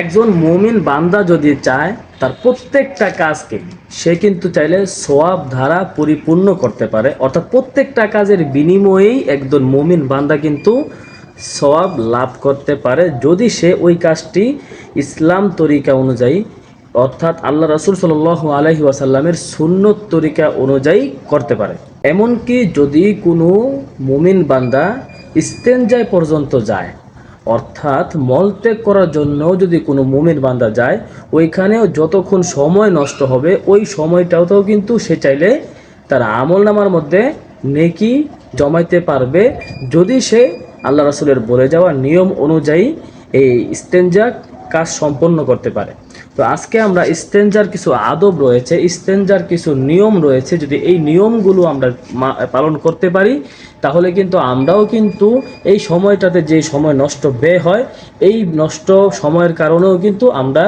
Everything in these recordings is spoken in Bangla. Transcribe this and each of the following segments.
একজন মুমিন বান্দা যদি চায়, তার প্রত্যেকটা কাজকে সে কিন্তু চাইলে সোয়াব ধারা পরিপূর্ণ করতে পারে। অর্থাৎ প্রত্যেকটা কাজের বিনিময়েই একজন মুমিন বান্দা কিন্তু সওয়াব লাভ করতে পারে। যদি সে ওই কাজটি ইসলাম তরিকা অনুযায়ী, অর্থাৎ আল্লাহ রসুল সাল আলহি ওয়াসাল্লামের সুন্নত তরিকা অনুযায়ী করতে পারে। এমনকি যদি কোনো মুমিন বান্দা ইস্তেঞ্জায় পর্যন্ত যায় অর্থাৎ মলত্যাগ করার জন্য যদি কোনো মোমের বান্দা যায়, ওইখানেও যতক্ষণ সময় নষ্ট হবে, ওই সময়টাও কিন্তু সে চাইলে তার আমল নামার মধ্যে নেকি জমাইতে পারবে। যদি সে আল্লাহ রসুলের বলে যাওয়া নিয়ম অনুযায়ী এই স্টেঞ্জা কাজ সম্পন্ন করতে পারে। তো আজকে আমরা স্ট্রেঞ্জার কিছু আদব রয়েছে স্ট্রেঞ্জার কিছু নিয়ম রয়েছে, যদি এই নিয়মগুলো আমরা পালন করতে পারি, তাহলে কিন্তু আমরাও কিন্তু এই সময়টাতে যে সময় নষ্ট ব্যয় হয়, এই নষ্ট সময়ের কারণেও কিন্তু আমরা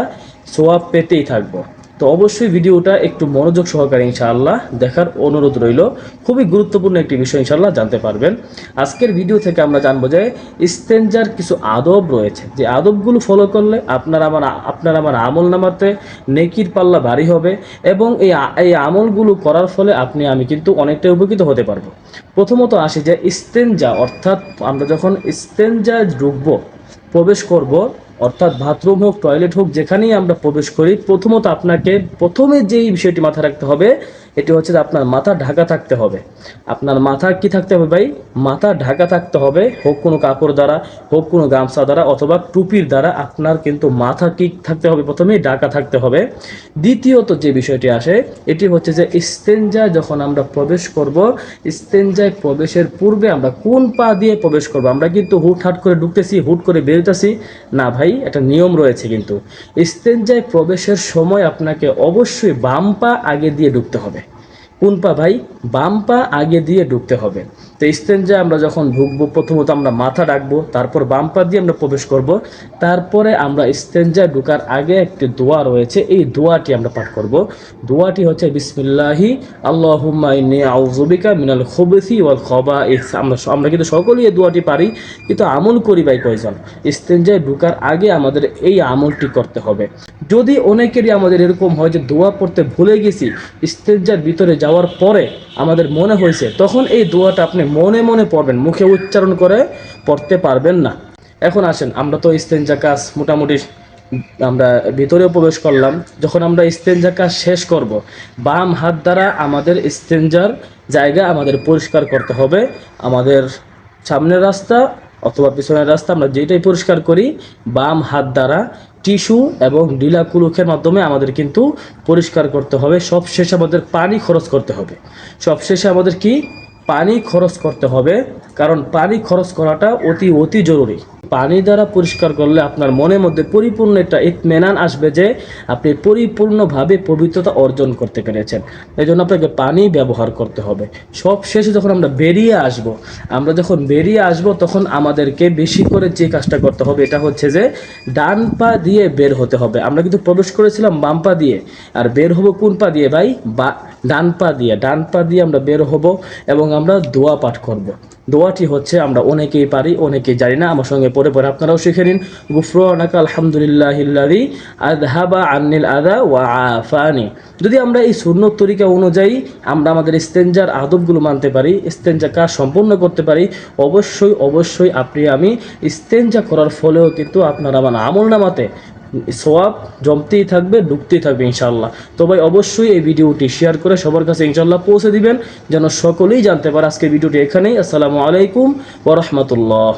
সোয়াব পেতেই থাকব। তো অবশ্যই ভিডিওটা একটু মনোযোগ সহকারে ইনশাআল্লাহ দেখার অনুরোধ রইল। খুবই গুরুত্বপূর্ণ একটি বিষয় ইনশাআল্লাহ জানতে পারবেন। আজকের ভিডিও থেকে আমরা জানব যে ইস্তেঞ্জার কিছু আদব রয়েছে। যে আদবগুলো ফলো করলে আপনার আমার আপনার আমার আমল নামাতে নেকির পাল্লা ভারী হবে এবং এই এই আমলগুলো করার ফলে আপনি, আমি কিন্তু অনেকটাই উপকৃত হতে পারব। প্রথমত আসি যে ইস্তেঞ্জা অর্থাৎ আমরা যখন ইস্তেঞ্জায় ঢুকবো প্রবেশ করব অর্থাৎ বাথরুম হোক টয়লেট হোক, যেখানেই আমরা প্রবেশ করি, প্রথমত আপনাকে প্রথমে যেই বিষয়টি মাথায় রাখতে হবে এটি হচ্ছে আপনার মাথা ঢাকা থাকতে হবে। আপনার মাথা কি থাকতে হবে ভাই? মাথা ঢাকা থাকতে হবে, হোক কোনো কাপড় দ্বারা, হোক কোনো গামছা দ্বারা অথবা টুপির দ্বারা আপনার কিন্তু মাথা কি থাকতে হবে? প্রথমেই ঢাকা থাকতে হবে। দ্বিতীয়ত যে বিষয়টি আসে, এটি হচ্ছে যে ইস্তেঞ্জা যখন আমরা প্রবেশ করব ইস্তেঞ্জায় প্রবেশের পূর্বে আমরা কোন পা দিয়ে প্রবেশ করব? আমরা কিন্তু হুট হাট করে ঢুকতেছি, হুট করে বেরোতেছি না ভাই, একটা নিয়ম রয়েছে কিন্তু। ইস্তেঞ্জায় প্রবেশের সময় আপনাকে অবশ্যই বাম পা আগে দিয়ে ঢুকতে হবে। কোন পা ভাই? বাম পা আগে দিয়ে ঢুকতে হবে। তো ইস্তেঞ্জা আমরা যখন ঢুকবো, প্রথমত আমরা মাথা ডাকবো, তারপর বাম পা দিয়ে আমরা প্রবেশ করব। তারপরে আমরা ইস্তেঞ্জা ঢুকার আগে একটি দোয়া রয়েছে, এই দোয়াটি আমরা পাঠ করব। দোয়াটি হচ্ছে, বিসমিল্লাহি আউযুবিকা মিনাল খুবুসি ওয়াল খাবাইস। আমরা আমরা কিন্তু সকলেই এই দোয়াটি পারি, কিন্তু আমল করি ভাই কয়জন? ইস্তেঞ্জায় ঢুকার আগে আমাদের এই আমলটি করতে হবে। যদি অনেকেরই আমাদের এরকম হয় যে দোয়া পড়তে ভুলে গেছি ইস্তেঞ্জার ভিতরে যাওয়ার পরে আমাদের মনে হয়েছে, তখন এই দোয়াটা আপনি মনে মনে পড়বেন, মুখে উচ্চারণ করে পড়তে পারবেন না। এখন আসেন, আমরা তো ইস্তেঞ্জা কাজ মোটামুটি আমরা ভিতরে প্রবেশ করলাম, যখন আমরা ইস্তেঞ্জা কাজ শেষ করব, বাম হাত দ্বারা আমাদের ইস্তেঞ্জার জায়গা আমাদের পরিষ্কার করতে হবে, আমাদের সামনের রাস্তা অথবা পিছনের রাস্তা আমরা যেটাই পরিষ্কার করি, বাম হাত দ্বারা টিস্যু এবং ডিলা কুলুখের মাধ্যমে আমাদের কিন্তু পরিষ্কার করতে হবে। সবশেষে আমাদের পানি খরচ করতে হবে। সবশেষে আমাদের কি? পানি খরচ করতে হবে। কারণ পানি খরচ করাটা অতি অতি জরুরি। পানি দ্বারা পরিষ্কার করলে আপনার মনের মধ্যে পরিপূর্ণ একটা ইতমেনান আসবে যে আপনি পরিপূর্ণভাবে পবিত্রতা অর্জন করতে পেরেছেন। এই জন্য আপনাকে পানি ব্যবহার করতে হবে। সব শেষে যখন আমরা বেরিয়ে আসব, আমরা যখন বেরিয়ে আসব, তখন আমাদেরকে বেশি করে যে কাজটা করতে হবে, এটা হচ্ছে যে ডান পা দিয়ে বের হতে হবে। আমরা কিন্তু প্রবেশ করেছিলাম বাম পা দিয়ে। আর বের হব কোন পা দিয়ে ভাই? বা ডান পা দিয়ে, ডান পা দিয়ে আমরা বের হব এবং আমরা দোয়া পাঠ করব। দোয়াটি হচ্ছে, আমরা অনেকেই পারি, অনেকেই জানি না, আমার সঙ্গে পরে পরে আপনারাও শিখে নিন। গুফরানাকা আলহামদুলিল্লাহিল্লাযী আযহাবা আন্নিল আদা ওয়া আফানি। যদি আমরা এই সুন্নত তরিকা অনুযায়ী আমরা আমাদের ইস্তেঞ্জার আদবগুলো মানতে পারি ইস্তেঞ্জা কাজ সম্পূর্ণ করতে পারি, অবশ্যই অবশ্যই আপনি আমি ইস্তেঞ্জা করার ফলেও কিন্তু আপনার আমার আমল নামাতে সোয়াব জমতেই থাকবে, ডুবতেই থাকবে ইনশাল্লাহ তো ভাই, অবশ্যই এই ভিডিওটি শেয়ার করে সবার কাছে ইনশাল্লাহ পৌঁছে দিবেন, যেন সকলেই জানতে পারে আজকে ভিডিওটি এখানেই। আসসালামু আলাইকুম ওরহমতুল্লাহ